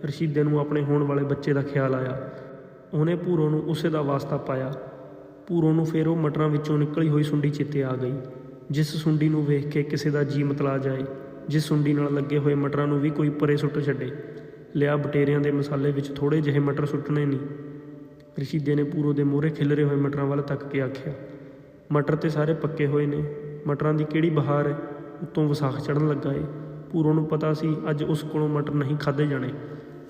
ਰਸ਼ੀਦੇ ਨੂੰ ਆਪਣੇ ਹੋਣ ਵਾਲੇ ਬੱਚੇ ਦਾ ਖਿਆਲ ਆਇਆ। ਉਹਨੇ ਭੂਰੋ ਨੂੰ ਉਸੇ ਦਾ ਵਾਸਤਾ ਪਾਇਆ। ਭੂਰੋ ਨੂੰ ਫਿਰ ਉਹ ਮਟਰਾਂ ਵਿੱਚੋਂ ਨਿਕਲੀ ਹੋਈ ਸੁੰਡੀ ਚਿੱਤੇ ਆ ਗਈ। ਜਿਸ ਸੁੰਡੀ ਨੂੰ ਵੇਖ ਕੇ ਕਿਸੇ ਦਾ ਜੀ ਮਤਲਾ ਜਾਏ, ਜਿਸ ਸੁੰਡੀ ਨਾਲ ਲੱਗੇ ਹੋਏ ਮਟਰਾਂ ਨੂੰ ਵੀ ਕੋਈ ਪਰੇ ਸੁੱਟ ਛੱਡੇ, ਲਿਆ ਬਟੇਰਿਆਂ ਦੇ ਮਸਾਲੇ ਵਿੱਚ ਥੋੜੇ ਜਿਹੇ ਮਟਰ ਸੁੱਟਣੇ ਨਹੀਂ। ਰਸ਼ੀਦੇ ਨੇ ਪੂਰੋ ਦੇ ਮੂਹਰੇ ਖਿਲਰੇ ਹੋਏ ਮਟਰਾਂ ਵੱਲ ਤੱਕ ਕੇ ਆਖਿਆ, ਮਟਰ ਤੇ ਸਾਰੇ ਪੱਕੇ ਹੋਏ ਨੇ, ਮਟਰਾਂ ਦੀ ਕਿਹੜੀ ਬਹਾਰ ਹੈ? ਉੱਤੋਂ ਵਿਸਾਖ ਚੜਨ ਲੱਗਾ ਏ। ਪੂਰੋ ਨੂੰ ਪਤਾ ਸੀ ਅੱਜ ਉਸ ਕੋਲੋਂ ਮਟਰ ਨਹੀਂ ਖਾਦੇ ਜਾਣੇ।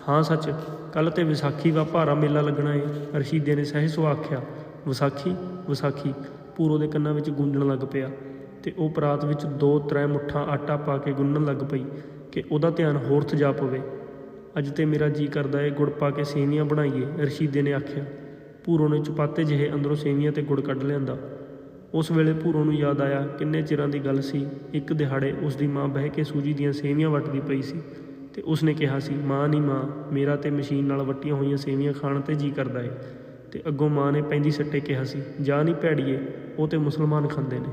ਹਾਂ ਸੱਚ ਕੱਲ ਤੇ ਵਿਸਾਖੀ ਦਾ ਭਾਰਾ ਮੇਲਾ ਲੱਗਣਾ ਏ। ਰਸ਼ੀਦੇ ਨੇ ਸਹਿ ਸੁ ਆਖਿਆ, ਵਿਸਾਖੀ ਵਿਸਾਖੀ। ਪੂਰੋ ਦੇ ਕੰਨਾਂ ਵਿੱਚ ਗੂੰਜਣ ਲੱਗ ਪਿਆ ਤੇ ਉਹ ਪਰਾਤ ਵਿੱਚ ਦੋ ਤਰੇ ਮੁੱਠਾਂ ਆਟਾ ਪਾ ਕੇ ਗੁੰਨਣ ਲੱਗ ਪਈ ਕਿ ਉਹਦਾ ਧਿਆਨ ਹੋਰ 'ਤੇ ਜਾ ਪਵੇ। ਅੱਜ ਤੇ ਮੇਰਾ ਜੀ ਕਰਦਾ ਏ ਗੁੜ ਪਾ ਕੇ ਸੇਵੀਆਂ ਬਣਾਈਏ, ਰਸ਼ੀਦੇ ਨੇ ਆਖਿਆ। ਪੂਰੋ ਨੇ ਚੁਪਾਤੇ ਜਿਹੇ ਅੰਦਰੋਂ ਸੇਵੀਆਂ ਤੇ ਗੁੜ ਕੱਢ ਲਿਆਂਦਾ। ਉਸ ਵੇਲੇ ਪੂਰੋ ਨੂੰ ਯਾਦ ਆਇਆ ਕਿੰਨੇ ਚਿਰਾਂ ਦੀ ਗੱਲ ਸੀ। ਇੱਕ ਦਿਹਾੜੇ ਉਸ ਦੀ ਮਾਂ ਬਹਿ ਕੇ ਸੂਜੀ ਦੀਆਂ ਸੇਵੀਆਂ ਵੱਟਦੀ ਪਈ ਸੀ। ਤੇ ਉਸਨੇ ਕਿਹਾ ਸੀ, ਮਾਂ ਨਹੀਂ ਮਾਂ, ਮੇਰਾ ਤੇ ਮਸ਼ੀਨ ਨਾਲ ਵੱਟੀਆਂ ਹੋਈਆਂ ਸੇਵੀਆਂ ਖਾਣ ਤੇ ਜੀ ਕਰਦਾ ਏ। ਤੇ ਅੱਗੋਂ ਮਾਂ ਨੇ ਪੈਂਦੀ ਸੱਟੇ ਕਿਹਾ ਸੀ, ਜਾ ਨਹੀਂ ਭੈੜੀਏ, ਉਹ ਤੇ ਮੁਸਲਮਾਨ ਖਾਂਦੇ ਨੇ।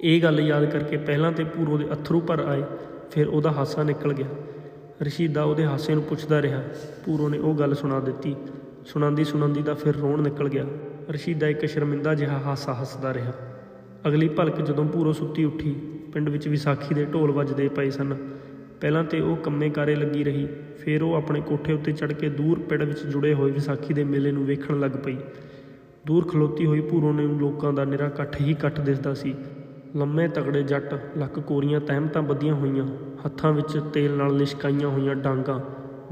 ਇਹ ਗੱਲ ਯਾਦ ਕਰਕੇ ਪਹਿਲਾਂ ਤੇ ਪੂਰੋ ਦੇ ਅਥਰੂ ਭਰ ਆਏ, ਫਿਰ ਉਹਦਾ ਹਾਸਾ ਨਿਕਲ ਗਿਆ। ਰਸ਼ੀਦਾ ਉਹਦੇ ਹਾਸੇ ਨੂੰ ਪੁੱਛਦਾ ਰਿਹਾ। ਪੂਰੋ ਨੇ ਉਹ ਗੱਲ ਸੁਣਾ ਦਿੱਤੀ। ਸੁਣਾਉਂਦੀ ਸੁਣਾਉਂਦੀ ਦਾ ਫਿਰ ਰੋਣ ਨਿਕਲ ਗਿਆ। ਰਸ਼ੀਦਾ ਇੱਕ ਸ਼ਰਮਿੰਦਾ ਜਿਹਾ ਹਾਸਾ ਹੱਸਦਾ ਰਿਹਾ। ਅਗਲੀ ਭਲਕ ਜਦੋਂ ਪੂਰੋ ਸੁੱਤੀ ਉੱਠੀ, ਪਿੰਡ ਵਿੱਚ ਵਿਸਾਖੀ ਦੇ ਢੋਲ ਵੱਜਦੇ ਪਏ ਸਨ। ਪਹਿਲਾਂ ਤੇ ਉਹ ਕੰਮੇ ਕਾਰੇ ਲੱਗੀ ਰਹੀ, ਫਿਰ ਉਹ ਆਪਣੇ ਕੋਠੇ ਉੱਤੇ ਚੜ੍ਹ ਕੇ ਦੂਰ ਪਿੜ ਵਿੱਚ ਜੁੜੇ ਹੋਏ ਵਿਸਾਖੀ ਦੇ ਮੇਲੇ ਨੂੰ ਵੇਖਣ ਲੱਗ ਪਈ। ਦੂਰ ਖਲੋਤੀ ਹੋਈ ਭੂਰੋਂ ਨੇ ਲੋਕਾਂ ਦਾ ਨਿਰਾ ਇਕੱਠ ਹੀ ਇਕੱਠ ਦਿਸਦਾ ਸੀ। ਲੰਮੇ ਤਗੜੇ ਜੱਟ, ਲੱਕ ਕੋਰੀਆਂ ਤਹਿਮਤਾਂ ਬੱਧੀਆਂ ਹੋਈਆਂ, ਹੱਥਾਂ ਵਿੱਚ ਤੇਲ ਨਾਲ ਲਿਸ਼ਕਾਈਆਂ ਹੋਈਆਂ ਡਾਂਗਾਂ,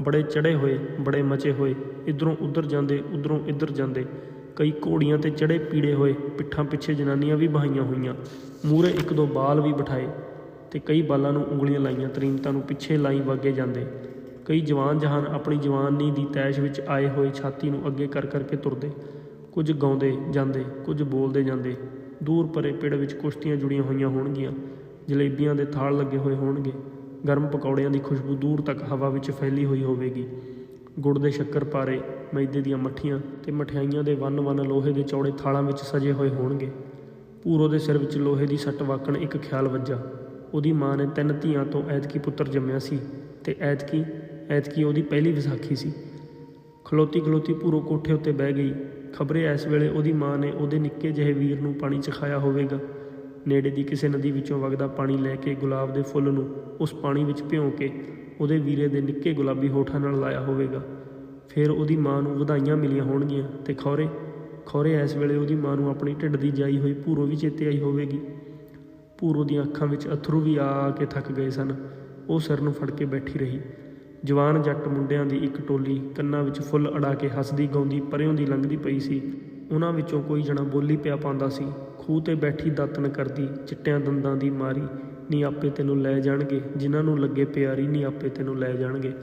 ਬੜੇ ਚੜੇ ਹੋਏ, ਬੜੇ ਮਚੇ ਹੋਏ, ਇਧਰੋਂ ਉਧਰ ਜਾਂਦੇ, ਉਧਰੋਂ ਇੱਧਰ ਜਾਂਦੇ, ਕਈ ਘੋੜੀਆਂ ਤੇ ਚੜੇ ਪੀੜੇ ਹੋਏ, ਪਿੱਠਾਂ ਪਿੱਛੇ ਜਨਾਨੀਆਂ ਵੀ ਬਹਾਈਆਂ ਹੋਈਆਂ ਮੂਰੇ ਇੱਕ ਦੋ ਬਾਲ ਵੀ ਬਿਠਾਏ। ਤੇ ਕਈ ਬਾਲਾਂ ਨੂੰ ਉਂਗਲੀਆਂ ਲਾਈਆਂ, ਤਰੀਮਤਾਂ ਨੂੰ ਪਿੱਛੇ ਲਾਈ ਵਾਗੇ ਜਾਂਦੇ। ਕਈ ਜਵਾਨ ਜਹਾਨ ਆਪਣੀ ਜਵਾਨੀ ਦੀ ਤੈਸ਼ ਵਿੱਚ ਆਏ ਹੋਏ ਛਾਤੀ ਨੂੰ ਅੱਗੇ ਕਰ ਕਰਕੇ ਤੁਰਦੇ। ਕੁਝ ਗਾਉਂਦੇ ਜਾਂਦੇ, ਕੁਝ ਬੋਲਦੇ ਜਾਂਦੇ। ਦੂਰ ਪਰੇ ਪਿੜ ਵਿੱਚ ਕੁਸ਼ਤੀਆਂ ਜੁੜੀਆਂ ਹੋਈਆਂ ਹੋਣਗੀਆਂ। ਜਲੇਬੀਆਂ ਦੇ ਥਾਲ ਲੱਗੇ ਹੋਏ ਹੋਣਗੇ। ਗਰਮ ਪਕੌੜਿਆਂ ਦੀ ਖੁਸ਼ਬੂ ਦੂਰ ਤੱਕ ਹਵਾ ਵਿੱਚ ਫੈਲੀ ਹੋਈ ਹੋਵੇਗੀ। ਗੁੜ ਦੇ ਸ਼ੱਕਰ ਪਾਰੇ, ਮੈਦੇ ਦੀਆਂ ਮੱਠੀਆਂ ਤੇ ਮਠਿਆਈਆਂ ਦੇ ਵੰਨ-ਵੰਨ ਲੋਹੇ ਦੇ ਚੌੜੇ ਥਾਲਾਂ ਵਿੱਚ ਸਜੇ ਹੋਏ ਹੋਣਗੇ। ਪੂਰੋ ਦੇ ਸਿਰ ਵਿੱਚ ਲੋਹੇ ਦੀ ਸੱਟ ਵਾਕਣ ਇੱਕ ਖਿਆਲ ਵੱਜਾ। ਉਹਦੀ ਮਾਂ ਨੇ ਤਿੰਨ ਧੀਆਂ ਤੋਂ ਐਤਕੀ ਪੁੱਤਰ ਜੰਮਿਆ ਸੀ ਤੇ ਐਤਕੀ ਐਤਕੀ ਉਹਦੀ ਪਹਿਲੀ ਵਿਸਾਖੀ ਸੀ। ਖਲੋਤੀ ਖਲੋਤੀ ਪੂਰੋ ਕੋਠੇ ਉੱਤੇ ਬਹਿ ਗਈ। ਖਬਰੇ ਇਸ ਵੇਲੇ ਉਹਦੀ ਮਾਂ ਨੇ ਉਹਦੇ ਨਿੱਕੇ ਜਿਹੇ ਵੀਰ ਨੂੰ ਪਾਣੀ ਚਖਾਇਆ ਹੋਵੇਗਾ। ਨੇੜੇ ਦੀ ਕਿਸੇ ਨਦੀ ਵਿੱਚੋਂ ਵਗਦਾ ਪਾਣੀ ਲੈ ਕੇ ਗੁਲਾਬ ਦੇ ਫੁੱਲ ਨੂੰ ਉਸ ਪਾਣੀ ਵਿੱਚ ਭਿਉਂ ਕੇ ਉਹਦੇ ਵੀਰੇ ਦੇ ਨਿੱਕੇ ਗੁਲਾਬੀ ਹੋਠਾਂ ਨਾਲ ਲਾਇਆ ਹੋਵੇਗਾ। ਫਿਰ ਉਹਦੀ ਮਾਂ ਨੂੰ ਵਧਾਈਆਂ ਮਿਲੀਆਂ ਹੋਣਗੀਆਂ ਤੇ ਖੌਰੇ ਖੌਰੇ ਇਸ ਵੇਲੇ ਉਹਦੀ ਮਾਂ ਨੂੰ ਆਪਣੀ ਢਿੱਡ ਦੀ ਜਾਈ ਹੋਈ ਭੂਰੋ ਵੀ ਚੇਤੇ ਆਈ ਹੋਵੇਗੀ। ਪੂਰੋ ਦੀਆਂ ਅੱਖਾਂ ਵਿੱਚ ਅਥਰੂ ਵੀ ਆ ਆ ਕੇ ਥੱਕ ਗਏ ਸਨ। ਉਹ ਸਿਰ ਨੂੰ ਫੜ ਕੇ ਬੈਠੀ ਰਹੀ। ਜਵਾਨ ਜੱਟ ਮੁੰਡਿਆਂ ਦੀ ਇੱਕ ਟੋਲੀ ਕੰਨਾਂ ਵਿੱਚ ਫੁੱਲ ਅੜਾ ਕੇ ਹੱਸਦੀ ਗਾਉਂਦੀ ਪਰਿਓਂ ਦੀ ਲੰਘਦੀ ਪਈ ਸੀ। ਉਹਨਾਂ ਵਿੱਚੋਂ ਕੋਈ ਜਣਾ ਬੋਲੀ ਪਿਆ ਪਾਉਂਦਾ ਸੀ। ਖੂਹ ਤੇ ਬੈਠੀ ਦਾਤਨ ਕਰਦੀ ਚਿੱਟਿਆਂ ਦੰਦਾਂ ਦੀ ਮਾਰੀ, ਨੀ ਆਪੇ ਤੈਨੂੰ ਲੈ ਜਾਣਗੇ। ਜਿਨ੍ਹਾਂ ਨੂੰ ਲੱਗੇ ਪਿਆਰੀ, ਨੀ ਆਪੇ ਤੈਨੂੰ ਲੈ ਜਾਣਗੇ।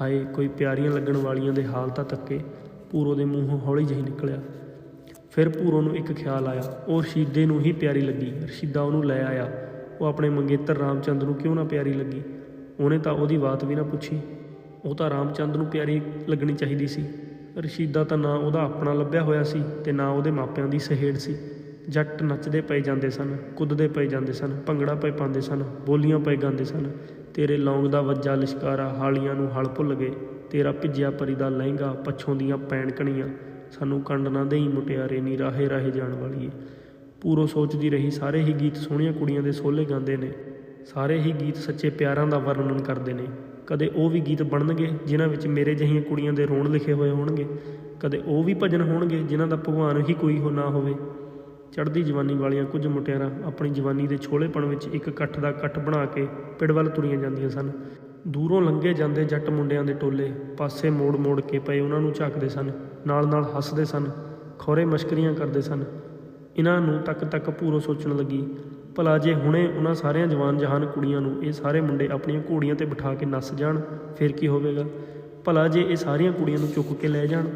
ਹਾਏ, ਕੋਈ ਪਿਆਰੀਆਂ ਲੱਗਣ ਵਾਲੀਆਂ ਦੇ ਹਾਲ ਤਾਂ ਤੱਕੇ। ਪੂਰੋ ਦੇ ਮੂੰਹੋਂ ਹੌਲੀ ਜਿਹੀ ਨਿਕਲਿਆ। ਫਿਰ ਪੂਰੋ ਨੂੰ ਇੱਕ ਖਿਆਲ ਆਇਆ, ਉਹ ਰਸ਼ੀਦੇ ਨੂੰ ਹੀ ਪਿਆਰੀ ਲੱਗੀ। ਰਸ਼ੀਦਾ ਉਹਨੂੰ ਲੈ ਆਇਆ। ਉਹ ਆਪਣੇ ਮੰਗੇਤਰ ਰਾਮਚੰਦ ਨੂੰ ਕਿਉਂ ਨਾ ਪਿਆਰੀ ਲੱਗੀ? ਉਹਨੇ ਤਾਂ ਉਹਦੀ ਬਾਤ ਵੀ ਨਾ ਪੁੱਛੀ। ਉਹ ਤਾਂ ਰਾਮਚੰਦ ਨੂੰ ਪਿਆਰੀ ਲੱਗਣੀ ਚਾਹੀਦੀ ਸੀ। ਰਸ਼ੀਦਾ ਤਾਂ ਨਾ ਉਹਦਾ ਆਪਣਾ ਲੱਭਿਆ ਹੋਇਆ ਸੀ ਤੇ ਨਾ ਉਹਦੇ ਮਾਪਿਆਂ ਦੀ ਸਹੇੜ ਸੀ। ਜੱਟ ਨੱਚਦੇ ਪਏ ਜਾਂਦੇ ਸਨ, ਕੁੱਦਦੇ ਪਏ ਜਾਂਦੇ ਸਨ, ਭੰਗੜਾ ਪਏ ਪਾਉਂਦੇ ਸਨ, ਬੋਲੀਆਂ ਪਏ ਗਾਉਂਦੇ ਸਨ। ਤੇਰੇ ਲੌਂਗ ਦਾ ਵੱਜਾ ਲਿਸ਼ਕਾਰਾ ਹਾਲੀਆਂ ਨੂੰ ਹਲ ਭੁੱਲ ਗਏ। ਤੇਰਾ ਭਿੱਜਿਆ ਪਰੀ ਦਾ ਲਹਿੰਗਾ, ਪੱਛੋਂ ਦੀਆਂ ਪੈਣ ਕਣੀਆਂ। ਸਾਨੂੰ ਕੰਡ ਨਾ ਦੇਈ ਮੁਟਿਆਰੇ ਨੀ, ਰਾਹੇ ਰਾਹੇ ਜਾਣ ਵਾਲੀਏ। ਪੂਰੋ ਸੋਚਦੀ ਰਹੀ, ਸਾਰੇ ਹੀ ਗੀਤ ਸੋਹਣੀਆਂ ਕੁੜੀਆਂ ਦੇ ਸੋਹਲੇ ਗਾਉਂਦੇ ਨੇ। ਸਾਰੇ ਹੀ ਗੀਤ ਸੱਚੇ ਪਿਆਰਾਂ ਦਾ ਵਰਣਨ ਕਰਦੇ ਨੇ। ਕਦੇ ਉਹ ਵੀ ਗੀਤ ਬਣਨਗੇ, ਜਿਨ੍ਹਾਂ ਵਿੱਚ ਮੇਰੇ ਜਿਹੀਆਂ ਕੁੜੀਆਂ ਦੇ ਰੋਣ ਲਿਖੇ ਹੋਏ ਹੋਣਗੇ। ਕਦੇ ਉਹ ਵੀ ਭਜਨ ਹੋਣਗੇ, ਜਿਨ੍ਹਾਂ ਦਾ ਭਗਵਾਨ ਹੀ ਕੋਈ ਹੋ ਨਾ ਹੋਵੇ। ਚੜ੍ਹਦੀ ਜਵਾਨੀ ਵਾਲੀਆਂ ਕੁਝ ਮੁਟਿਆਰਾਂ ਆਪਣੀ ਜਵਾਨੀ ਦੇ ਛੋਲੇਪਣ ਵਿੱਚ ਇੱਕ ਇਕੱਠ ਦਾ ਇਕੱਠ ਬਣਾ ਕੇ ਪਿੜ ਵੱਲ ਤੁਰੀਆਂ ਜਾਂਦੀਆਂ ਸਨ। ਦੂਰੋਂ ਲੰਘੇ ਜਾਂਦੇ ਜੱਟ ਮੁੰਡਿਆਂ ਦੇ ਟੋਲੇ ਪਾਸੇ ਮੋੜ ਮੋੜ ਕੇ ਪਏ ਉਹਨਾਂ ਨੂੰ ਝਾਕਦੇ ਸਨ, ਨਾਲ ਨਾਲ ਹੱਸਦੇ ਸਨ, ਖੌਰੇ ਮਸ਼ਕਰੀਆਂ ਕਰਦੇ ਸਨ। ਇਹਨਾਂ ਨੂੰ ਤੱਕ ਤੱਕ ਪੂਰੋ ਸੋਚਣ ਲੱਗੀ, ਭਲਾ ਜੇ ਹੁਣੇ ਉਹਨਾਂ ਸਾਰਿਆਂ ਜਵਾਨ ਜਹਾਨ ਕੁੜੀਆਂ ਨੂੰ ਇਹ ਸਾਰੇ ਮੁੰਡੇ ਆਪਣੀਆਂ ਘੋੜੀਆਂ ਤੇ ਬਿਠਾ ਕੇ ਨੱਸ ਜਾਣ, ਫਿਰ ਕੀ ਹੋਵੇਗਾ? ਭਲਾ ਜੇ ਇਹ ਸਾਰੀਆਂ ਕੁੜੀਆਂ ਨੂੰ ਚੁੱਕ ਕੇ ਲੈ ਜਾਣ